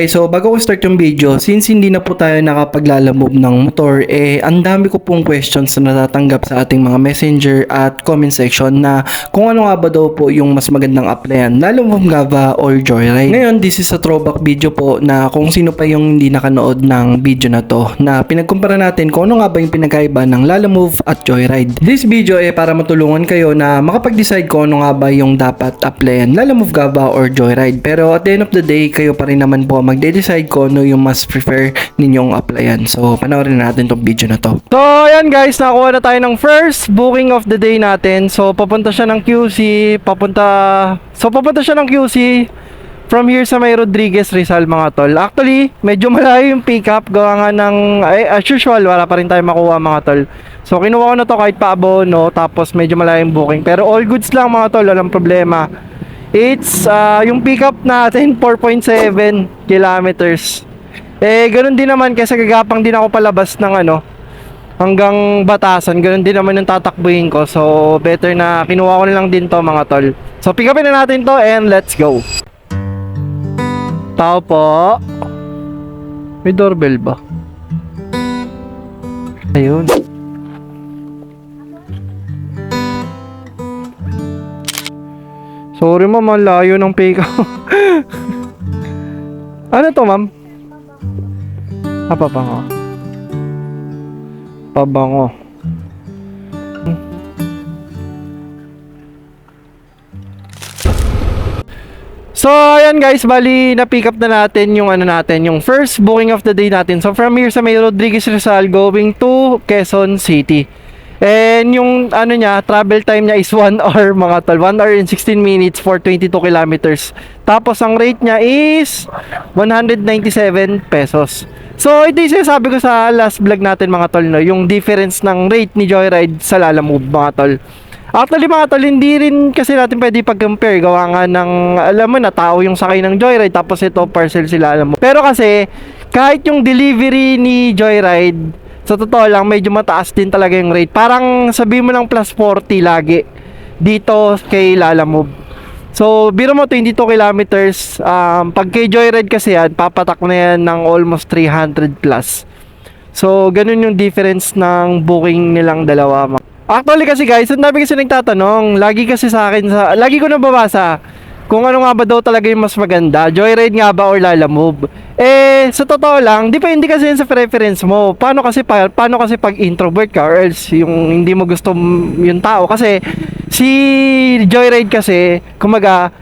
guys, so bago ko start yung video, since hindi na po tayo nakapaglalamove ng motor, eh ang dami ko pong questions na natatanggap sa ating mga messenger at comment section na kung ano nga ba daw po yung mas magandang applyan, Lalamove Gava or Joyride. Ngayon, this is a throwback video po na kung sino pa yung hindi nakanood ng video na to, na pinagkumpara natin kung ano nga ba yung pinagkaiba ng Lalamove at Joyride. This video eh para matulungan kayo na makapag-decide kung ano nga ba yung dapat applyan, Lalamove Gava or Joyride. Pero at the end of the day, kayo pa rin naman po magde-decide kung ano yung mas prefer ninyong applyan. So, panoorin na natin tong video na to. So, ayan guys, nakuha na tayo ng first booking of the day natin. So, papunta siya ng QC, papunta... So, papunta siya ng QC from here sa may Rodriguez Rizal mga tol. Actually, medyo malayo yung pickup gawa nga ng ay, as usual, wala pa rin tayo makuha mga tol. So kinuha ko na to kahit pa abono tapos medyo malayo yung booking. Pero all goods lang mga tol, walang problema. It's uh, yung pickup natin 4.7 kilometers. Eh ganun din naman kasi gagapang din ako palabas ng ano hanggang batasan. Ganun din naman yung tatakbuhin ko. So better na kinuha ko na lang din to mga tol. So pick upin na natin to and let's go. Tao po. May doorbell ba? Ayun. Sorry ma'am, ang layo ng up. ano to ma'am? Ah, pabango. Pabango. So, ayan guys, bali na-pick up na natin yung ano natin, yung first booking of the day natin. So, from here sa May Rodriguez Rizal going to Quezon City. And yung ano niya, travel time niya is 1 hour mga tol. 1 hour and 16 minutes for 22 kilometers. Tapos ang rate niya is 197 pesos. So, ito yung sinasabi ko sa last vlog natin mga tol, no? yung difference ng rate ni Joyride sa Lalamove mga tol. Actually mga tol, hindi rin kasi natin pwede pag-compare. Gawa nga ng, alam mo na, tao yung sakay ng Joyride, tapos ito parcel sila, alam mo. Pero kasi, kahit yung delivery ni Joyride, sa totoo lang, medyo mataas din talaga yung rate. Parang sabi mo lang plus 40 lagi dito kay Lalamove. So, biro mo 22 kilometers. Um, pag kay Joyride kasi yan, papatak na yan ng almost 300 plus. So, ganun yung difference ng booking nilang dalawa. Actually kasi guys, ang dami kasi nagtatanong, lagi kasi sa akin, sa, lagi ko nababasa, kung ano nga ba daw talaga yung mas maganda, Joyride nga ba or Lalamove? Eh, sa totoo lang, depende kasi yun sa preference mo. Paano kasi, pa, paano kasi pag introvert ka or else yung hindi mo gusto yung tao? Kasi si Joyride kasi, kumaga,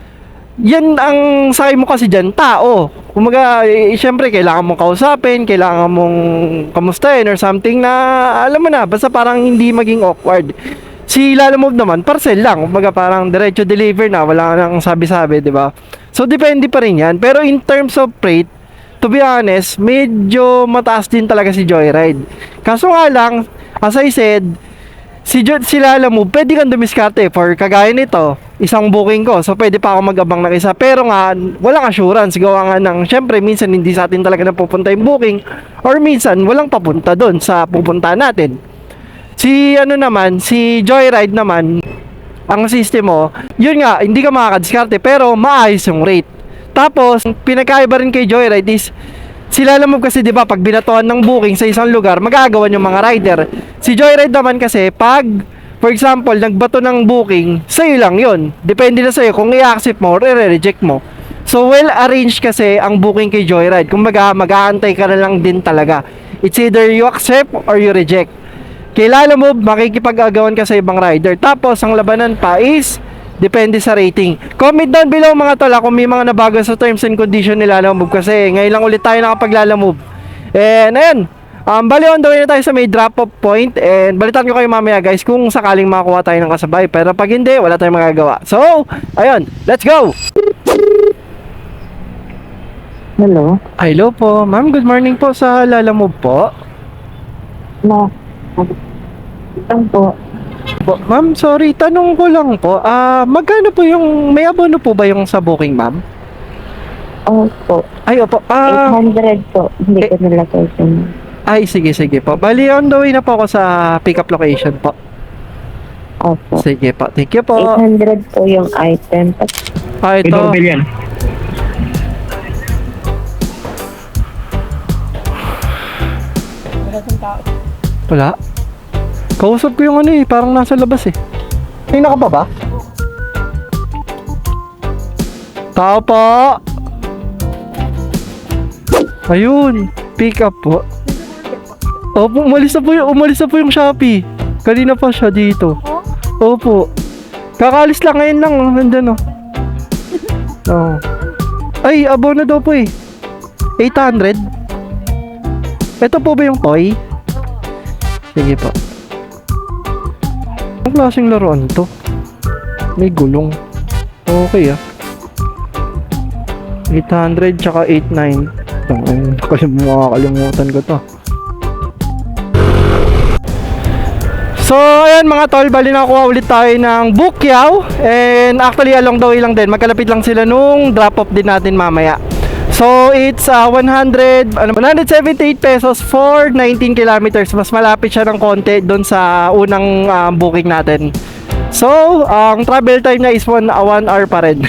yan ang sakay mo kasi dyan, tao. Kumaga, eh, syempre, kailangan mong kausapin, kailangan mong kamustahin or something na, alam mo na, basta parang hindi maging awkward. Si Lalamove naman, parcel lang. Kumaga parang diretso deliver na, wala nang sabi-sabi, di ba? So, depende pa rin yan. Pero in terms of freight, to be honest, medyo mataas din talaga si Joyride. Kaso nga lang, as I said, si Jo si Lalamove, pwede kang dumiskarte for kagaya nito, isang booking ko. So, pwede pa ako mag-abang ng isa. Pero nga, walang assurance. Gawa nga ng, syempre, minsan hindi sa atin talaga napupunta yung booking. Or minsan, walang papunta doon sa pupunta natin. Si ano naman, si Joyride naman, ang system mo, yun nga, hindi ka makakadiskarte pero maayos yung rate. Tapos, pinagkaiba rin kay Joyride is, sila alam mo kasi 'di ba pag binatuan ng booking sa isang lugar, magagawan yung mga rider. Si Joyride naman kasi pag for example, nagbato ng booking, sa'yo lang yun. Depende na sa'yo kung i-accept mo or i-reject mo. So, well arranged kasi ang booking kay Joyride. Kumbaga, mag-aantay ka na lang din talaga. It's either you accept or you reject. Kilala mo, makikipag-agawan ka sa ibang rider. Tapos, ang labanan pa is, depende sa rating. Comment down below mga tol kung may mga nabago sa terms and condition ni Lalamove kasi ngayon lang ulit tayo nakapag-Lalamove. And ayun, um, bali on the way na tayo sa may drop-off point and balitan ko kayo mamaya guys kung sakaling makakuha tayo ng kasabay. Pero pag hindi, wala tayong magagawa. So, ayun, let's go! Hello? Hello po, ma'am, good morning po sa Lalamove po. No. Lang po. po. Ma'am, sorry, tanong ko lang po. Ah, magkano po yung may abono po ba yung sa booking, ma'am? Oo po. Ay, opo. Ah, 800 po. Hindi ko nalagay sa inyo. Ay, sige, sige po. Bali, on the way na po ako sa pick-up location po. Opo. Sige po. Thank you po. 800 po yung item. Ah, ito. yan. Wala. Kausap ko yung ano eh, parang nasa labas eh. Naka ba ba? Tao po! Ayun, pick up po. Opo, umalis na po yung, umalis na po yung Shopee. Kanina pa siya dito. Opo. Kakalis lang ngayon lang, oh, nandyan oh. Oh. Ay, abo na daw po eh. 800? Ito po ba yung toy? Sige po. Ang klaseng laruan to? May gulong. Okay ah. 800 tsaka 89. Tangin, makakalimutan ko to. So, ayan mga tol, bali nakakuha ulit tayo ng Bukyaw And actually, along the way lang din Magkalapit lang sila nung drop-off din natin mamaya So, it's uh, 100, ano, 178 pesos for 19 kilometers Mas malapit siya ng konti doon sa unang uh, booking natin So, ang travel time niya is 1 hour pa rin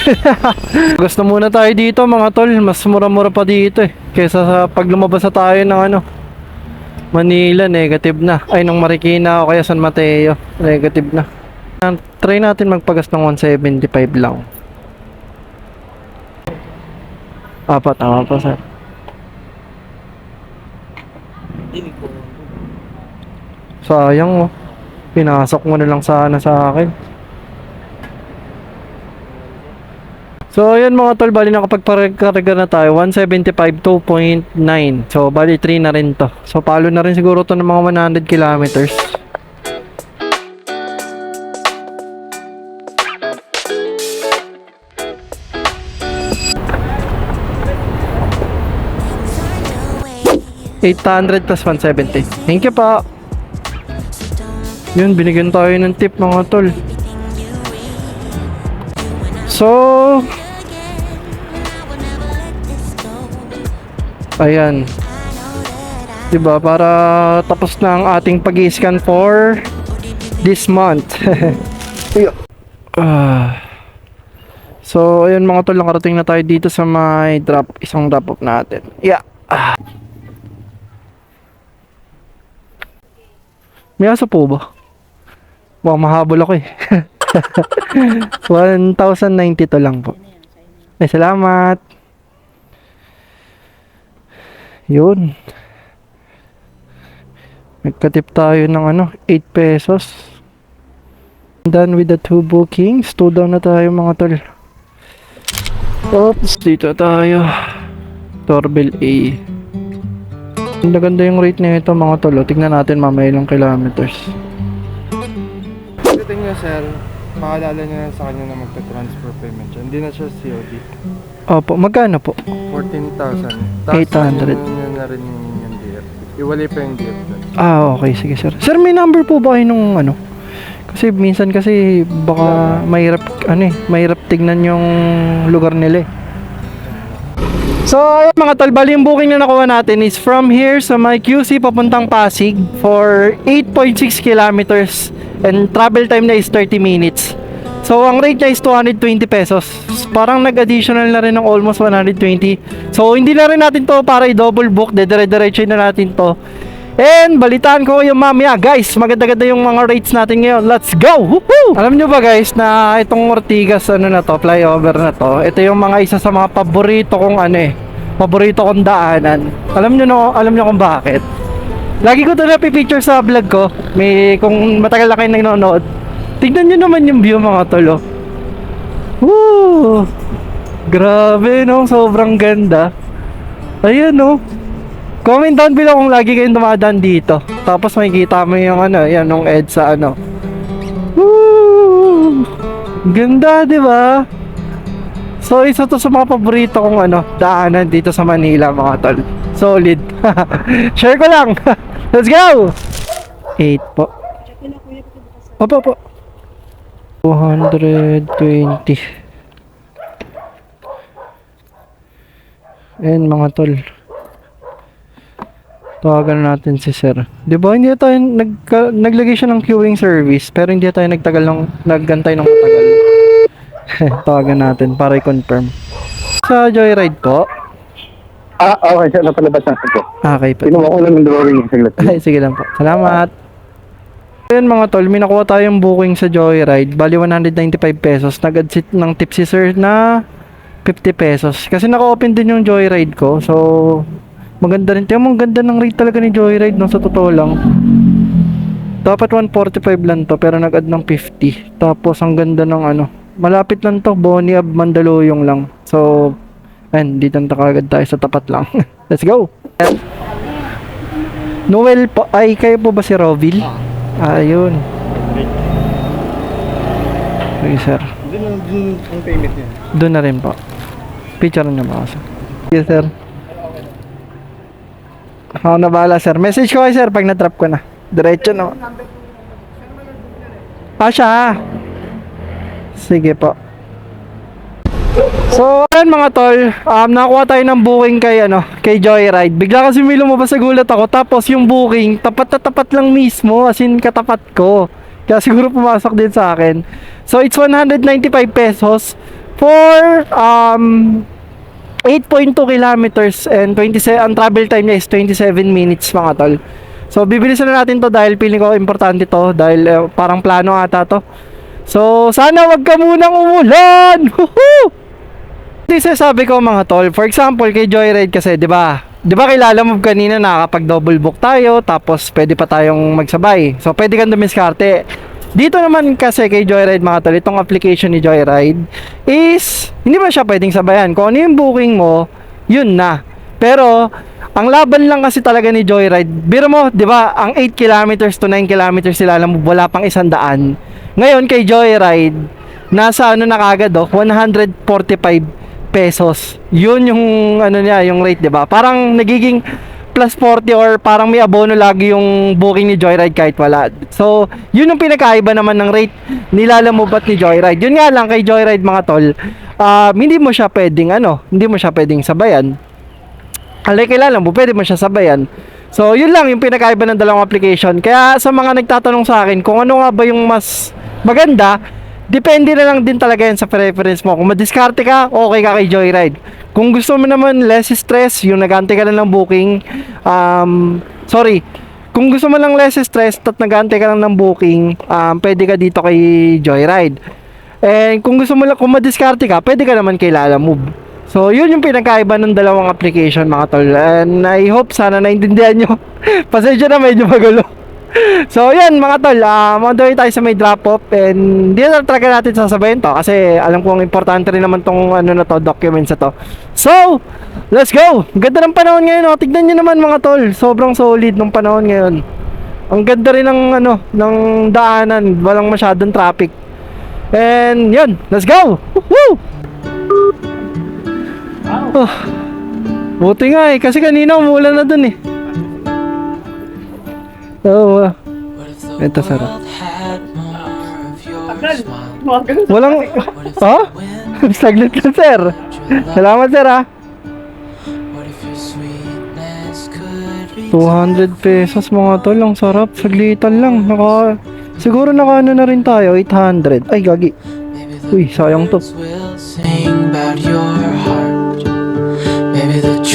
Gusto muna tayo dito mga tol Mas mura-mura pa dito eh Kesa sa pag lumabas na tayo ng ano Manila, negative na. Ay, nung Marikina o kaya San Mateo, negative na. Ah, Try natin magpagas ng 175 lang. Apat, tama pa, sir. Sayang, oh. Pinasok mo na lang sana sa akin. So, ayan mga tol, bali nakapagparekarga na tayo. 175, 2.9. So, bali 3 na rin to. So, palo na rin siguro to ng mga 100 kilometers. $800 plus 170. Thank you po. Yun, binigyan tayo ng tip mga tol. So, ayan. 'Di ba para tapos na ang ating pag-scan for this month. Ah. so, ayun mga tol, nakarating na tayo dito sa may drop, isang drop off natin. Yeah. Ah. May aso po ba? Wow, mahabol ako eh. 1,092 lang po. Ay, salamat. Yun. Nagkatip tayo ng ano, 8 pesos. Done with the two bookings. Two down na tayo mga tol. Oops, dito tayo. Doorbell A. Ang ganda yung rate na ito mga tol. oh. Tingnan natin mamaya ilang kilometers. Pagdating niya, sir, paalala niya sa kanya na magta-transfer payment siya. Hindi na siya COD. Opo, magkano po? 14,000. 800. niya na rin yung, DF. Iwalay pa yung DF. Ah, okay. Sige, sir. Sir, may number po ba kayo nung ano? Kasi minsan kasi baka mahirap, ano eh, mahirap tignan yung lugar nila eh. So, ayun mga tol, bali yung booking na nakuha natin is from here sa my QC papuntang Pasig for 8.6 kilometers and travel time na is 30 minutes. So, ang rate niya is 220 pesos. Parang nag-additional na rin ng almost 120. So, hindi na rin natin to para i-double book. Dedire-diretso na natin to. And balitaan ko yung mamaya. Guys Maganda-ganda yung mga rates natin ngayon. Let's go! Woohoo! Alam nyo ba guys na itong Ortigas ano na to Flyover na to Ito yung mga isa sa mga paborito kong ano eh Paborito kong daanan. Alam nyo no, alam nyo kung bakit? Lagi ko ito napipicture sa vlog ko. May kung matagal na kayo nanonood Tignan nyo naman yung view mga tolo Woo! Grabe no, sobrang ganda. Ayan no Comment down below kung lagi kayong dumadaan dito. Tapos makikita mo yung ano, yan nung EDSA ano. Woo! Ganda, 'di ba? So isa to sa mga paborito kong ano, daanan dito sa Manila mga tol. Solid. Share ko lang. Let's go. 8 po. Opo, opo. 220. And mga tol. Tawagan natin si sir. Di ba hindi tayo nagka, naglagay siya ng queuing service pero hindi tayo nagtagal ng naggantay ng matagal. Tawagan natin para i-confirm. Sa Joyride po. Ah, okay. Siya napalabas na ito. Okay po. Kinuha ko lang ng drawing saglit. Ay, sige lang po. Salamat. Ayun mga tol, may nakuha tayong booking sa Joyride. Bali 195 pesos. Nag-add ng tip si sir na 50 pesos. Kasi naka-open din yung Joyride ko. So, maganda rin. Tiyan mo, ang ganda ng rate talaga ni Joyride no, sa totoo lang. Dapat 145 lang to, pero nag-add ng 50. Tapos, ang ganda ng ano. Malapit lang to, Bonnie Ab Mandaluyong lang. So, ayun, dito na kagad tayo sa tapat lang. Let's go! Noel po, ay kayo po ba si Rovil? Ayun. Okay, sir. Doon ang payment niya. Doon na rin po. Picture niyo ba ako, sir? Yes, sir. Ako na bahala, sir. Message ko kay sir pag na-drop ko na. Diretso na. Ah, siya. Sige po. So, ayun mga tol, um, nakakuha tayo ng booking kay, ano, kay Joyride. Bigla kasi may lumabas sa gulat ako, tapos yung booking, tapat na tapat lang mismo, as in katapat ko. Kaya siguro pumasok din sa akin. So, it's 195 pesos for um, 8.2 kilometers and 27, ang travel time niya is 27 minutes mga tol. So, bibilisan na natin to dahil feeling ko importante to dahil eh, parang plano ata to. So, sana wag ka munang umulan! Yung sabi ko mga tol. For example, kay Joyride kasi, di ba? Di ba kilala mo kanina nakakapag double book tayo tapos pwede pa tayong magsabay. So, pwede kang dumiskarte. Dito naman kasi kay Joyride mga tol, itong application ni Joyride is hindi ba siya pwedeng sabayan? Kung ano yung booking mo, yun na. Pero, ang laban lang kasi talaga ni Joyride, biro mo, di ba, ang 8 kilometers to 9 kilometers sila mo, wala pang isang daan. Ngayon kay Joyride, nasa ano na kagad oh, 145 pesos. Yun yung ano niya, yung rate, 'di ba? Parang nagiging plus 40 or parang may abono lagi yung booking ni Joyride kahit wala. So, yun yung pinakaiba naman ng rate nilalamubat ni Joyride. Yun nga lang kay Joyride mga tol, ah, hindi mo siya pwedeng ano, hindi mo siya pwedeng sabayan. Alay kilala mo, pwede mo siya sabayan. So, yun lang yung pinakaiba ng dalawang application. Kaya sa mga nagtatanong sa akin kung ano nga ba yung mas maganda, depende na lang din talaga yan sa preference mo. Kung madiskarte ka, okay ka kay Joyride. Kung gusto mo naman less stress, yung nagante ka lang ng booking, um, sorry, kung gusto mo lang less stress at nagante ka lang ng booking, um, pwede ka dito kay Joyride. And kung gusto mo lang, kung madiskarte ka, pwede ka naman kay Lala Move. So, yun yung pinakaiba ng dalawang application mga tol. And I hope sana naintindihan nyo. Pasensya na medyo magulo. So, yan mga tol. On the way tayo sa may drop-off. And hindi na talaga natin sasabayin to. Kasi alam ko ang importante rin naman tong ano na to, documents na to. So, let's go! Ganda ng panahon ngayon. Oh. Tignan nyo naman mga tol. Sobrang solid ng panahon ngayon. Ang ganda rin ng ano, ng daanan. Walang masyadong traffic. And yun, let's go! Woo! Oh, buti nga eh, kasi kanina umulan na dun eh. Oo, the Ito, sarap. walang... Ha? wind Saglit lang, sir. Salamat, sir, be 200 pesos mga tol, ang sarap. Saglitan lang. Naka... Siguro naka ano na rin tayo, 800. Ay, gagi. Uy, sayang to.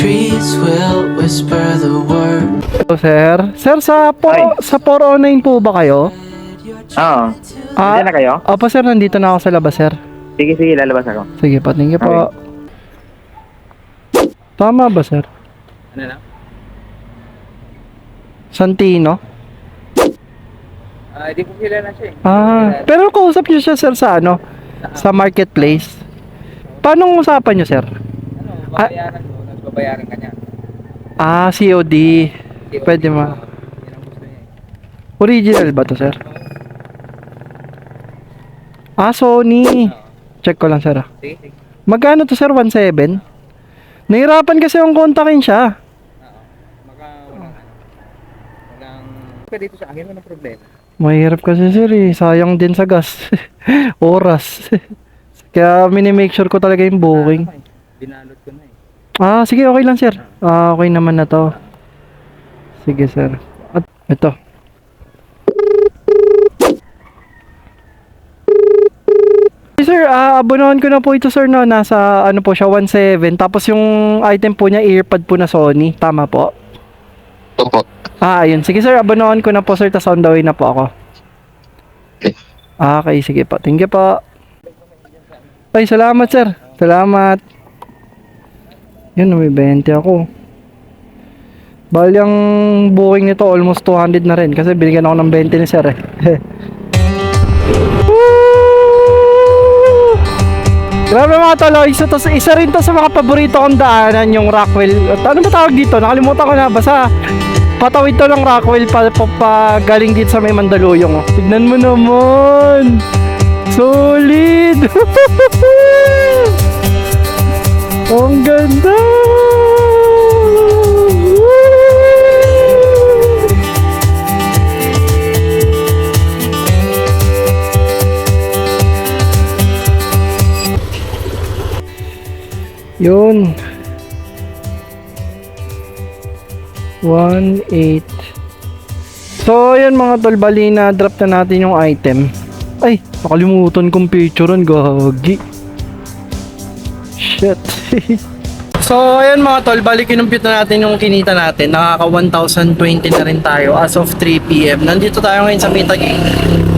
Trees will whisper the word. Hello, sir. Sir, sa, po, sa 409 po ba kayo? Oo. Ah, Diyan na kayo? Opo, sir. Nandito na ako sa labas, sir. Sige, sige. Lalabas ako. Sige po, thank you po. Tama ba, sir? Ano na? Santino? Ah, hindi ko kilala siya eh. Ah, pero kausap niyo siya, sir, sa ano? Sa marketplace. Paano ang usapan niyo, sir? Ano, Ah. Babayaran ka niya. Ah, COD. Pwede ma. Yan ang gusto niya eh. Original ba to, sir? Ah, Sony. Check ko lang, sir. ah. Sige, sige. Magkano to, sir? 1.7? Nahirapan kasi yung kontakin siya. Oo. Baka walang ano. Walang... Sa akin, walang problema. Mahirap kasi, sir, eh. Sayang din sa gas. Oras. Kaya minimake sure ko talaga yung booking. Ano eh, Binalot ko na eh. Ah, sige, okay lang, sir. Ah, okay naman na to. Sige, sir. At ito. Sir, ah, abonahan ko na po ito sir no, nasa ano po siya 1.7 tapos yung item po niya earpod po na Sony, tama po? Opo. Ah, ayun. Sige sir, abonahan ko na po sir, tas on the way na po ako. Okay. Ah, okay, sige po. Thank you po. Ay, salamat sir. Salamat. Yun, may 20 ako. Bali ang booking nito almost 200 na rin kasi binigyan ako ng 20 ni sir eh. Grabe mga tolo, isa, to, isa rin to sa mga paborito kong daanan yung Rockwell. Ano ba tawag dito? Nakalimutan ko na. Basta patawid to ng Rockwell pa, pa, pa galing dito sa may Mandaluyong. Oh. Tignan mo naman. Solid. Ang ganda. Yun. 1.8 So, yun mga tol, bali na drop na natin yung item. Ay, nakalimutan kong picturean, gagi. Shit. so, ayun mga tol, bali kinumpute na natin yung kinita natin. Nakaka 1,020 na rin tayo as of 3pm. Nandito tayo ngayon sa Mitaging.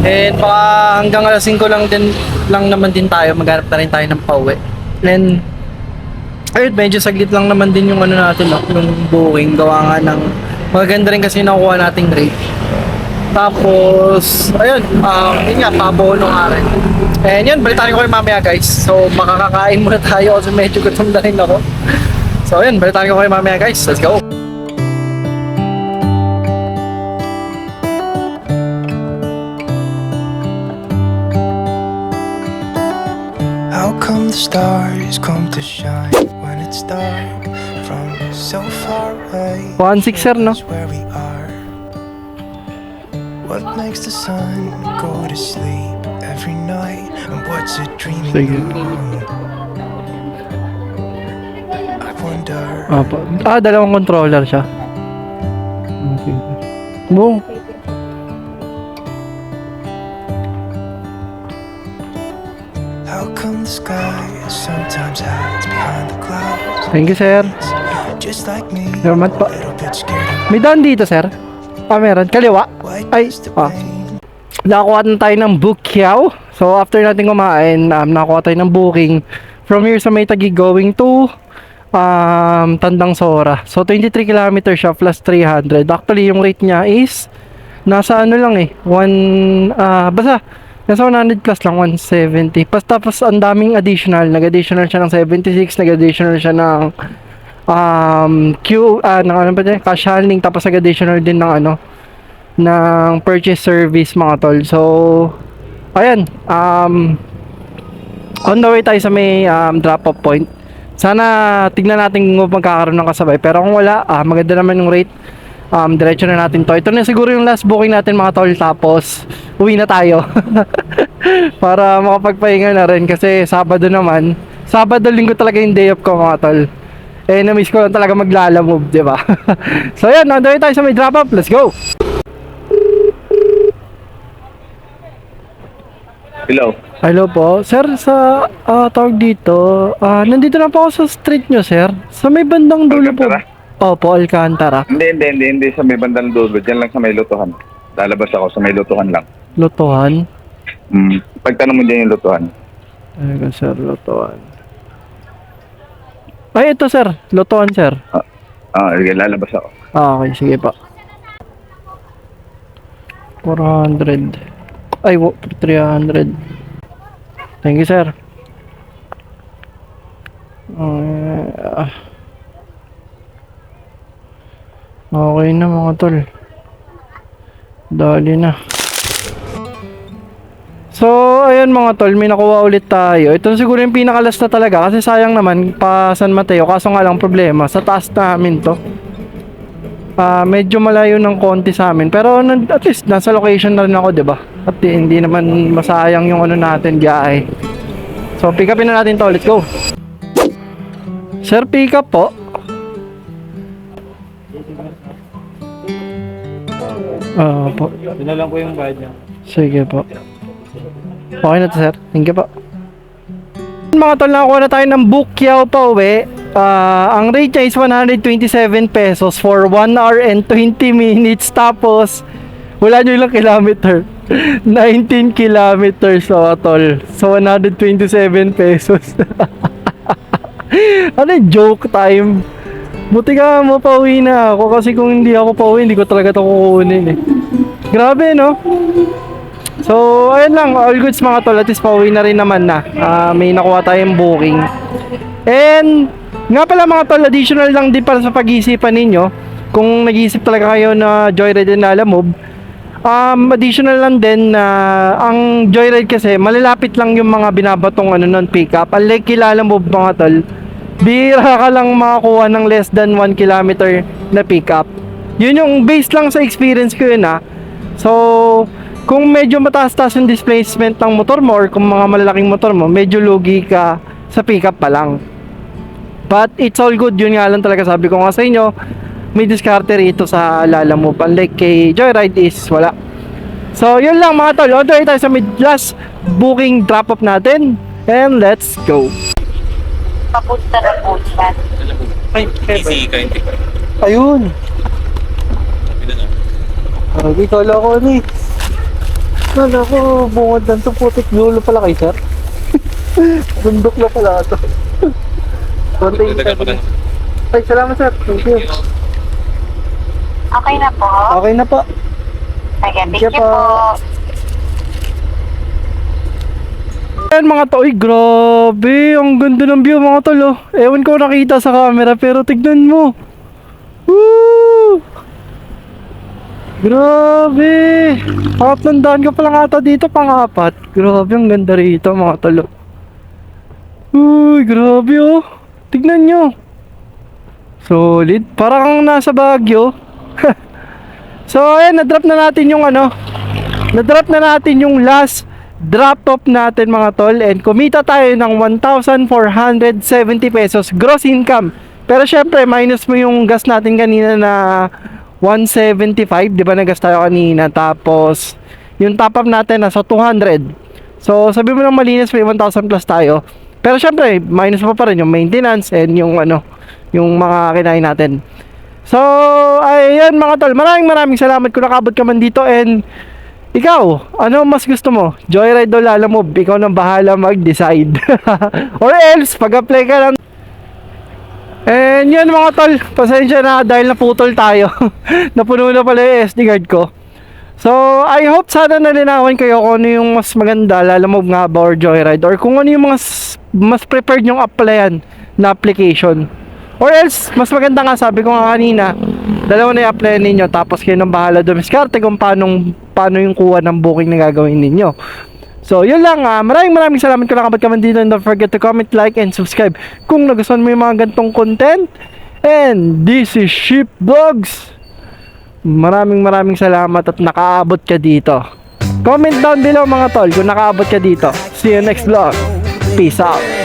And baka hanggang alas 5 lang din lang naman din tayo. Maghanap na rin tayo ng pauwi. And ayun, medyo saglit lang naman din yung ano natin, no? yung booking. Gawa nga ng maganda rin kasi nakuha nating rate. Tapos, ayun, um, yun nga, pabono nga rin. And yun, balitaan ko kayo mamaya guys. So, makakakain muna tayo kasi medyo gutom na rin ako. So, ayun, balitaan ko kayo mamaya guys. Let's go! How come the stars come to shine when it's dark from so far away? 1.6 sir, no? Is where we are. What makes the sun go to sleep every night? And what's it dreaming Sige. I wonder. Apo. Ah, dalawang controller siya. Okay. Mo. How come the sky sometimes hides behind the clouds? Thank you, sir. Just like me, Salamat po. little bit scared May daan dito, sir. Ah, meron. Kaliwa. what Ay, is the ah. pain. Nakakuha na tayo ng bukyaw. So, after natin kumain, um, nakakuha tayo ng booking. From here sa may tagi going to um, Tandang Sora. So, 23 km siya plus 300. Actually, yung rate niya is nasa ano lang eh. One, ah, basta, nasa 100 plus lang, 170. Pas, tapos, ang daming additional. Nag-additional siya ng 76, nag-additional siya ng um, Q, ah, ng ano ba dyan? Cash handling. Tapos, nag-additional din ng ano, ng purchase service mga tol. So, ayan. Um, on the way tayo sa may um, drop-off point. Sana tignan natin kung magkakaroon ng kasabay. Pero kung wala, ah, maganda naman yung rate. Um, diretso na natin to. Ito na siguro yung last booking natin mga tol. Tapos, uwi na tayo. Para makapagpahinga na rin. Kasi Sabado naman. Sabado, linggo talaga yung day off ko mga tol. Eh, na-miss ko lang talaga maglala move, di ba? so, yan. On the way tayo sa may drop-off. Let's go! Hello. Hello po. Sir, sa ah, tawag dito, ah, nandito na po ako sa street nyo, sir. Sa may bandang dulo po. Opo, Alcantara. Hindi, hindi, hindi, hindi sa may bandang dulo. Diyan lang sa may lutuhan. Lalabas ako sa may lutuhan lang. Lutuhan. Mm. Pagtanong mo dyan yung lutuhan. Ayun, sir, lutuhan. Ay, ito, sir. Lutuhan, sir. Ah, sige, lalabas ako. Ah, okay, sige pa. 400. Ay, wo- 300. Thank you, sir. Ah. okay na mga tol. Dali na. So, ayun mga tol, may nakuha ulit tayo. Ito siguro yung pinakalas na talaga kasi sayang naman pa San Mateo. Kaso nga lang problema, sa taas namin to. Ah, medyo malayo ng konti sa amin. Pero at least nasa location na rin ako, 'di ba? At di- hindi naman masayang yung ano natin, biyahe. So, pick upin na natin to. Let's go. Sir, pick up po. Oo po. Yun na lang po yung bayad niya. Sige po. Okay na to, sir. Thank you po. Mga tol, nakakuha na tayo ng Bukyaw pa uwi. Ah, ang rate niya is 127 pesos for 1 hour and 20 minutes. Tapos, wala nyo ilang kilometer. 19 kilometers, mga tol. So, 127 pesos. ano joke time? Buti ka mapauwi na ako kasi kung hindi ako pauwi, hindi ko talaga ito kukunin eh. Grabe, no? So, ayun lang, all goods mga tol, at least pauwi na rin naman na. Ah, may nakuha tayong booking. And, nga pala mga tol, additional lang din para sa pag-iisipan ninyo, kung nag-iisip talaga kayo na Joyride and Lalamove, um, additional lang din na ang Joyride kasi, malalapit lang yung mga binabatong ano nun, pick-up. Unlike kilala mo mga tol, bira ka lang makakuha ng less than 1 kilometer na pick-up. Yun yung based lang sa experience ko yun ah. So, kung medyo mataas-taas yung displacement ng motor mo or kung mga malalaking motor mo, medyo lugi ka sa pickup pa lang. But it's all good, yun nga lang talaga sabi ko nga sa inyo, may diskarte rito sa Lala mo. Unlike kay Joyride is wala. So, yun lang mga tol. On the way tayo sa mid last booking drop-off natin. And let's go. Papunta na po siya. Easy ka, hindi. Ayun. Lagi kala ko ano eh. Kala ko bungod lang to putik dulo pala kay sir. Bundok na pala ito. Konti Ay, salamat sir. Thank you. Okay na po. Okay na po. Sige, thank you po. Ayan mga to, Uy, grabe. Ang ganda ng view mga tol oh. Ewan ko nakita sa camera pero tignan mo. Woo! Grabe. Apat ng daan ka pala ata dito, pang-apat. Grabe, ang ganda rito mga tol oh. Uy, grabe oh. Tignan nyo. Solid. Parang nasa Baguio. so, ayan, na-drop na natin yung ano. Na-drop na natin yung last drop off natin mga tol and kumita tayo ng 1,470 pesos gross income. Pero syempre, minus mo yung gas natin kanina na 175, di ba nagas tayo kanina? Tapos, yung top up natin nasa 200. So, sabi mo lang malinis, may 1,000 plus tayo. Pero syempre, minus mo pa rin yung maintenance and yung ano, yung mga kinain natin. So, ayan mga tol, maraming maraming salamat kung nakabot ka man dito and ikaw, ano mas gusto mo? Joyride o Lalamove? Ikaw nang bahala mag-decide. Or else, pag-apply ka lang And yun mga tol, pasensya na dahil naputol tayo. Napuno na pala yung SD card ko. So, I hope sana nalinawan kayo kung ano yung mas maganda, lalamove nga ba or joyride or kung ano yung mas, mas prepared yung applyan na application. Or else, mas maganda nga sabi ko nga kanina, dalawa na i-applyan ninyo tapos kayo nang bahala dumiskarte kung paano, paano yung kuha ng booking na gagawin ninyo. So, yun lang. ah. maraming maraming salamat kung nakabot ka man dito and don't forget to comment, like, and subscribe kung nagustuhan mo yung mga gantong content. And this is Ship Vlogs. Maraming maraming salamat at nakaabot ka dito. Comment down below mga tol kung nakaabot ka dito. See you next vlog. Peace out.